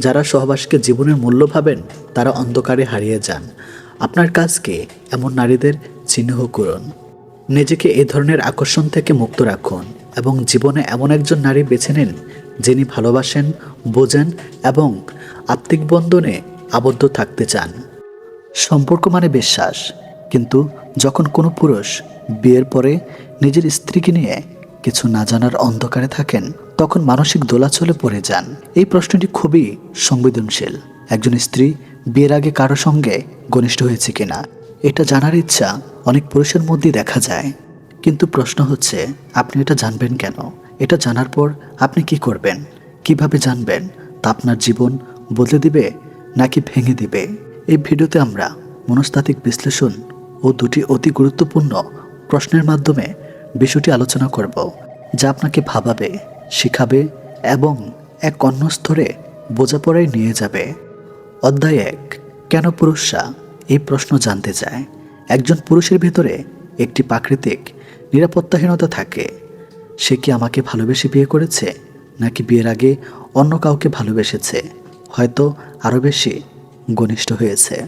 যারা সহবাসকে জীবনের মূল্য ভাবেন, তারা অন্ধকারে হারিয়ে যান। আপনার কাজকে এমন নারীদের চিহ্ন করুন। নিজেকে এই ধরনের আকর্ষণ থেকে মুক্ত রাখুন এবং জীবনে এমন একজন নারী বেছে নিন, যিনি ভালোবাসেন, বোঝেন এবং আত্মিক বন্ধনে আবদ্ধ থাকতে চান। সম্পর্ক মানে বিশ্বাস, কিন্তু যখন কোনো পুরুষ বিয়ের পরে নিজের স্ত্রীকে নিয়ে কিছু না জানার অন্ধকারে থাকেন, তখন মানসিক দোলাচলে পড়ে যান। এই প্রশ্নটি খুবই সংবেদনশীল। একজন স্ত্রী বিয়ের আগে কারও সঙ্গে ঘনিষ্ঠ হয়েছে কিনা, এটা জানার ইচ্ছা অনেক পুরুষের মধ্যেই দেখা যায়। কিন্তু প্রশ্ন হচ্ছে, আপনি এটা জানবেন কেন? এটা জানার পর আপনি কি করবেন? কীভাবে জানবেন? তা আপনার জীবন বদলে দিবে নাকি ভেঙে দিবে? এই ভিডিওতে আমরা মনস্তাত্ত্বিক বিশ্লেষণ ও দুটি অতি গুরুত্বপূর্ণ প্রশ্নের মাধ্যমে বিষয়টি আলোচনা করব, যা আপনাকে ভাবাবে, শিখাবে এবং এক অন্য স্তরে বোঝাপড়ায় নিয়ে যাবে। অধ্যায় এক, কেন পুরুষরা এই প্রশ্ন জানতে চায়। একজন পুরুষের ভিতরে একটি প্রাকৃতিক নিরাপত্তাহীনতা থাকে। সে কি আমাকে ভালোবেসে বিয়ে করেছে, নাকি বিয়ের আগে অন্য কাউকে ভালোবেসেছে? হয়তো আরও বেশি ঘনিষ্ঠ হয়েছে।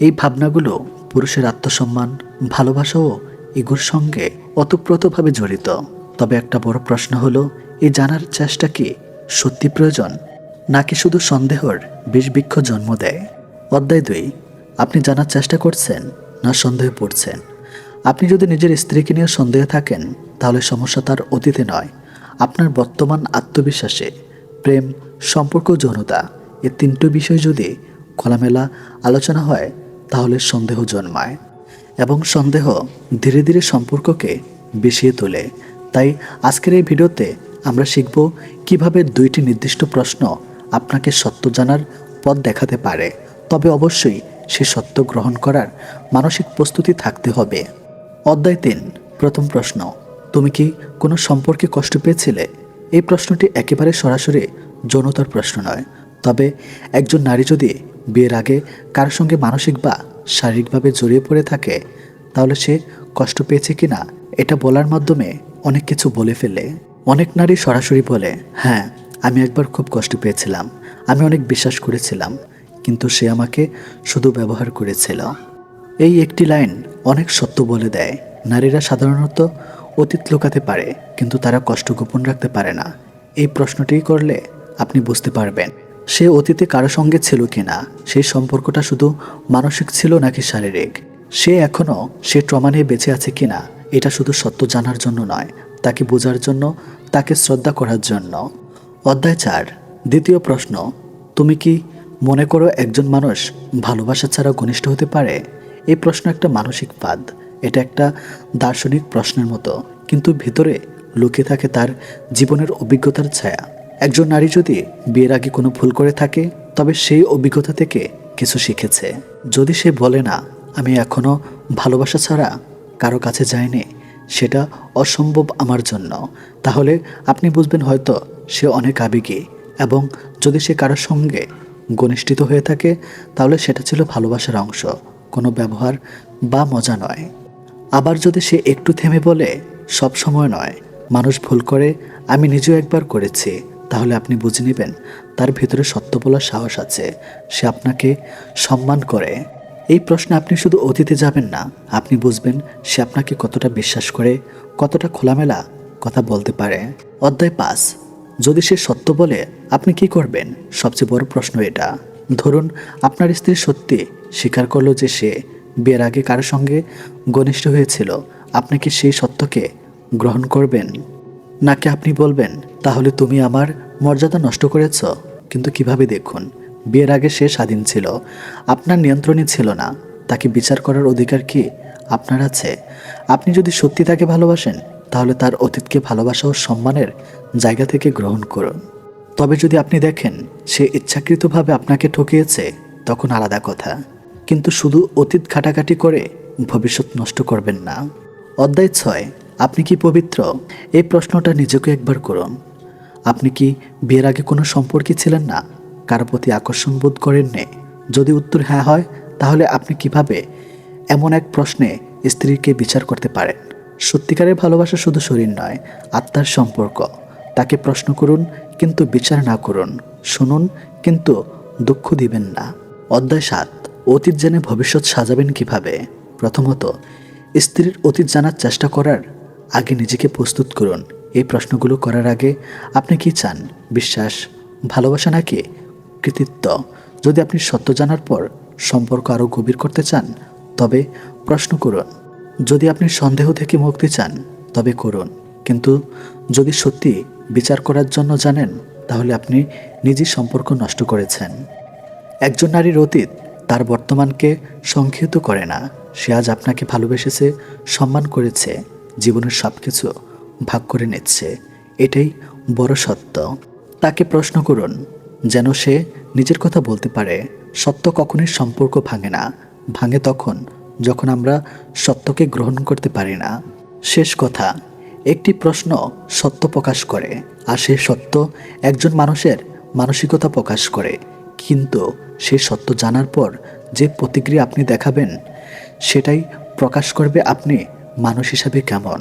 এই ভাবনাগুলো পুরুষের আত্মসম্মান ভালোবাসা ও ইগুর সঙ্গে ওতপ্রোতভাবে জড়িত। তবে একটা বড় প্রশ্ন হলো এই জানার চেষ্টা কি সত্যি প্রয়োজন, নাকি শুধু সন্দেহর বিষবৃক্ষ জন্ম দেয়? অধ্যায় দুই, আপনি জানার চেষ্টা করছেন না সন্দেহে পড়ছেন? আপনি যদি নিজের স্ত্রীকে নিয়ে সন্দেহে থাকেন, তাহলে সমস্যা তার অতীতে নয়। আপনার বর্তমান আত্মবিশ্বাসে প্রেম, সম্পর্ক, যৌনতা, এ তিনটি বিষয় যদি খোলামেলা আলোচনা হয়, তাহলে সন্দেহ জন্মায়। এবং সন্দেহ ধীরে ধীরে সম্পর্ককে বিষিয়ে তোলে। তাই আজকের এই ভিডিওতে আমরা শিখব কীভাবে দুইটি নির্দিষ্ট প্রশ্ন আপনাকে সত্য জানার পথ দেখাতে পারে। তবে অবশ্যই সে সত্য গ্রহণ করার মানসিক প্রস্তুতি থাকতে হবে। অধ্যায় তিন, প্রথম প্রশ্ন, তুমি কি কোনো সম্পর্কে কষ্ট পেয়েছিলে? এই প্রশ্নটি একেবারে সরাসরি যৌনতার প্রশ্ন নয়। তবে একজন নারী যদি বিয়ের আগে কারোর সঙ্গে মানসিক বা শারীরিকভাবে জড়িয়ে পড়ে থাকে, তাহলে সে কষ্ট পেয়েছে কিনা, এটা বলার মাধ্যমে অনেক কিছু বলে ফেলে। অনেক নারী সরাসরি বলে হ্যাঁ আমি একবার খুব কষ্ট পেয়েছিলাম, আমি অনেক বিশ্বাস করেছিলাম, কিন্তু সে আমাকে শুধু ব্যবহার করেছিল। এই একটি লাইন অনেক সত্য বলে দেয়। নারীরা সাধারণত অতীত লুকাতে পারে, কিন্তু তারা কষ্ট গোপন রাখতে পারে না। এই প্রশ্নটি করলে আপনি বুঝতে পারবেন। সে অতীতে কারও সঙ্গে ছিল কিনা? সেই সম্পর্কটা শুধু মানসিক ছিল নাকি শারীরিক? সে এখনও সে ট্রমা নিয়ে বেঁচে আছে কিনা? এটা শুধু সত্য জানার জন্য নয়, তাকে বোঝার জন্য, তাকে শ্রদ্ধা করার জন্য। অধ্যায় চার, দ্বিতীয় প্রশ্ন, তুমি কি মনে করো একজন মানুষ ভালোবাসা ছাড়া ঘনিষ্ঠ হতে পারে? এই প্রশ্ন একটা মানসিক পাদ এটা একটা দার্শনিক প্রশ্নের মতো, কিন্তু ভিতরে লুকিয়ে থাকে তার জীবনের অভিজ্ঞতার ছায়া। একজন নারী যদি বিয়ের আগে কোনো ভুল করে থাকে, তবে সেই অভিজ্ঞতা থেকে কিছু শিখেছে। যদি সে বলে না, আমি এখনও ভালোবাসা ছাড়া কারও কাছে যাইনি, সেটা অসম্ভব আমার জন্য, তাহলে আপনি বুঝবেন হয়তো সে অনেক আবেগী এবং যদি সে কারোর সঙ্গে ঘনিষ্ঠিত হয়ে থাকে, তাহলে সেটা ছিল ভালোবাসার অংশ, কোনো ব্যবহার বা মজা নয়। আবার যদি সে একটু থেমে বলে, সব সময় নয়, মানুষ ভুল করে, আমি নিজেও একবার করেছি। তাহলে আপনি বুঝে নেবেন তার ভিতরে সত্য বলার সাহস আছে। সে আপনাকে সম্মান করে। এই প্রশ্নে আপনি শুধু অতীতে যাবেন না, আপনি বুঝবেন সে আপনাকে কতটা বিশ্বাস করে, কতটা খোলামেলা কথা বলতে পারে। অধ্যায় পাঁচ, যদি সে সত্য বলে, আপনি কি করবেন? সবচেয়ে বড় প্রশ্ন এটা। ধরুন, আপনার স্ত্রী সত্যি স্বীকার করল যে সে বিয়ের আগে কারোর সঙ্গে ঘনিষ্ঠ হয়েছিল। আপনি কি সেই সত্যকে গ্রহণ করবেন? নাকি আপনি বলবেন, তাহলে তুমি আমার মর্যাদা নষ্ট করেছ? কিন্তু কীভাবে দেখুন, বিয়ের আগে সে স্বাধীন ছিল, আপনার নিয়ন্ত্রণে ছিল না। তাকে বিচার করার অধিকার কি আপনার আছে? আপনি যদি সত্যি তাকে ভালোবাসেন, তাহলে তার অতীতকে ভালোবাসা ও সম্মানের জায়গা থেকে গ্রহণ করুন। তবে যদি আপনি দেখেন, সে ইচ্ছাকৃতভাবে আপনাকে ঠকিয়েছে, তখন আলাদা কথা। কিন্তু শুধু অতীত ঘাটাঘাটি করে ভবিষ্যৎ নষ্ট করবেন না। অধ্যায় ছয় আপনি কি পবিত্র? এই প্রশ্নটা নিজেকে একবার করুন। আপনি কি বিয়ের আগে কোনো সম্পর্কে ছিলেন না? কারও প্রতি আকর্ষণ বোধ করেননি? যদি উত্তর হ্যাঁ হয়, তাহলে আপনি কীভাবে এমন এক প্রশ্নে স্ত্রীকে বিচার করতে পারেন? সত্যিকারের ভালোবাসা শুধু শরীর নয়, আত্মার সম্পর্ক। তাকে প্রশ্ন করুন, কিন্তু বিচার না করুন। শুনুন, কিন্তু দুঃখ দিবেন না। অধ্যায় সাত, অতীত জেনে ভবিষ্যৎ সাজাবেন কীভাবে? প্রথমত, স্ত্রীর অতীত জানার চেষ্টা করার আগে নিজেকে প্রস্তুত করুন। এই প্রশ্নগুলো করার আগে আপনি কি চান? বিশ্বাস? ভালোবাসা নাকি কৃতিত্ব? যদি আপনি সত্য জানার পর সম্পর্ক আরও গভীর করতে চান, তবে প্রশ্ন করুন। যদি আপনি সন্দেহ থেকে মুক্তি চান, তবে করুন। কিন্তু যদি সত্যি বিচার করার জন্য জানেন, তাহলে আপনি নিজের সম্পর্ক নষ্ট করেছেন। একজন নারীর অতীত তার বর্তমানকে সংক্ষিপ্ত করে না। সে আজ আপনাকে ভালোবেসেছে, সম্মান করেছে। জীবনের সব কিছু ভাগ করে নিচ্ছে। এটাই বড় সত্য। তাকে প্রশ্ন করুন, যেন সে নিজের কথা বলতে পারে। সত্য কখনোই সম্পর্ক ভাঙে না। ভাঙে তখন, যখন আমরা সত্যকে গ্রহণ করতে পারি না। শেষ কথা, একটি প্রশ্ন সত্য প্রকাশ করে, আর সেই সত্য একজন মানুষের মানসিকতা প্রকাশ করে। কিন্তু সেই সত্য জানার পর যে প্রতিক্রিয়া আপনি দেখাবেন, সেটাই প্রকাশ করবে আপনি মানুষ হিসাবে কেমন?